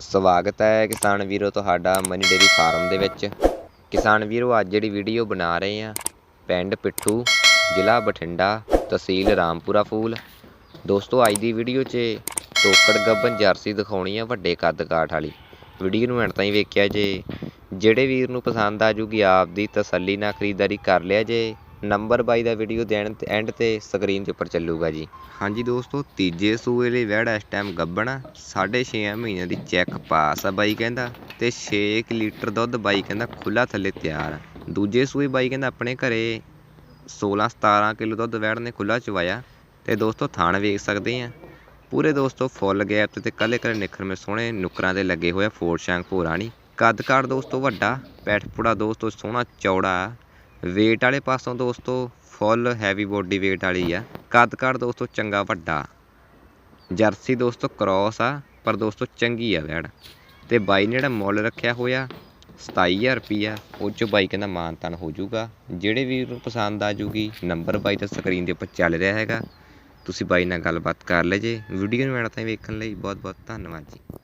ਸਵਾਗਤ ਹੈ ਕਿਸਾਨ ਵੀਰੋ ਤੁਹਾਡਾ ਮਨੀ ਡੇਰੀ ਫਾਰਮ ਦੇ ਵਿੱਚ। ਕਿਸਾਨ ਵੀਰੋ, ਅੱਜ ਜਿਹੜੀ ਵੀਡੀਓ ਬਣਾ ਰਹੇ ਆ ਪਿੰਡ ਪਿੱਠੂ, ਜ਼ਿਲ੍ਹਾ ਬਠਿੰਡਾ, ਤਹਿਸੀਲ ਰਾਮਪੁਰਾ ਫੂਲ। ਦੋਸਤੋ, ਅੱਜ ਦੀ ਵੀਡੀਓ 'ਚ ਟੋਕੜ ਗੱਬਨ ਜਰਸੀ ਦਿਖਾਉਣੀ ਆ ਵੱਡੇ ਕੱਦ ਕਾਠ ਵਾਲੀ। ਵੀਡੀਓ ਨੂੰ ਐਂਡ ਤਾਈਂ ਵੇਖਿਆ ਜੇ। ਜਿਹੜੇ ਵੀਰ ਨੂੰ ਪਸੰਦ ਆ ਜੂਗੀ, ਆਪ ਦੀ ਤਸੱਲੀ ਨਾਲ ਖਰੀਦਦਾਰੀ ਕਰ ਲਿਆ ਜੇ। ਨੰਬਰ ਬਾਈ ਦਾ ਵੀਡੀਓ ਦੇਣ 'ਤੇ ਐਂਡ ਤੇ ਸਕਰੀਨ ਦੇ ਉੱਪਰ ਚੱਲੂਗਾ ਜੀ। ਹਾਂਜੀ ਦੋਸਤੋ, ਤੀਜੇ ਸੂਏ ਲਈ ਵੈੜ ਇਸ ਟਾਈਮ ਗੱਬਣ 6.5 ਮਹੀਨਿਆਂ ਦੀ ਚੈੱਕ ਪਾਸ ਆ ਬਾਈ ਕਹਿੰਦਾ ਤੇ 6 ਲੀਟਰ ਦੁੱਧ ਬਾਈ ਕਹਿੰਦਾ ਖੁੱਲਾ ਥੱਲੇ ਤਿਆਰ ਆ। ਦੂਜੇ ਸੂਏ ਬਾਈ ਕਹਿੰਦਾ ਆਪਣੇ ਘਰੇ 16 17 ਕਿਲੋ ਦੁੱਧ ਵੈੜ ਨੇ ਖੁੱਲਾ ਚਵਾਇਆ ਤੇ ਦੋਸਤੋ ਥਾਣ ਵੇਖ ਸਕਦੇ ਆ। ਪੂਰੇ ਦੋਸਤੋ ਫੁੱਲ ਗੈਪ ਤੇ ਕੱਲੇ ਕੱਲੇ ਨਿਖਰ ਮੇ ਸੋਹਣੇ ਨੁਕਰਾਂ 'ਤੇ ਲੱਗੇ ਹੋਏ ਆ ਫੋਰ ਸ਼ਾਂਕ ਭੋਰਾਣੀ। ਕੱਦ ਕਾਠ ਦੋਸਤੋ ਵੱਡਾ, ਪੈਠ ਪੁੜਾ ਦੋਸਤੋ ਸੋਹਣਾ ਚੌੜਾ ਵੇਟ ਵਾਲੇ ਪਾਸੋਂ ਦੋਸਤੋ ਫੁੱਲ ਹੈਵੀ ਬੋਡੀ ਵੇਟ ਵਾਲੀ ਆ। ਕੱਦ ਕਾਠ ਦੋਸਤੋ, ਚੰਗਾ ਵੱਡਾ। ਜਰਸੀ ਦੋਸਤੋ ਕ੍ਰੋਸ ਆ, ਪਰ ਦੋਸਤੋ, ਚੰਗੀ ਆ ਵੈੜ। ਤੇ ਬਾਈ ਨੇ ਜਿਹੜਾ ਮੁੱਲ ਰੱਖਿਆ ਹੋਇਆ 27000 ਰੁਪਈਆ, ਉਹ ਚੋਂ ਬਾਈ ਕਹਿੰਦਾ ਮਾਨਤਾਨ ਹੋ ਜਾਊਗਾ। ਜਿਹੜੇ ਵੀਰ ਨੂੰ ਪਸੰਦ ਆ ਜੂਗੀ ਨੰਬਰ ਬਾਈ ਦਾ ਸਕਰੀਨ ਦੇ ਉੱਪਰ ਚੱਲ ਰਿਹਾ ਹੈਗਾ। ਤੁਸੀਂ ਬਾਈ ਨਾਲ ਗੱਲਬਾਤ ਕਰ ਲੈ ਜੇ। ਵੀਡੀਓ ਨੂੰ ਐਂਡ ਤਾਈਂ ਵੇਖਣ ਲਈ ਬਹੁਤ ਬਹੁਤ ਧੰਨਵਾਦ ਜੀ।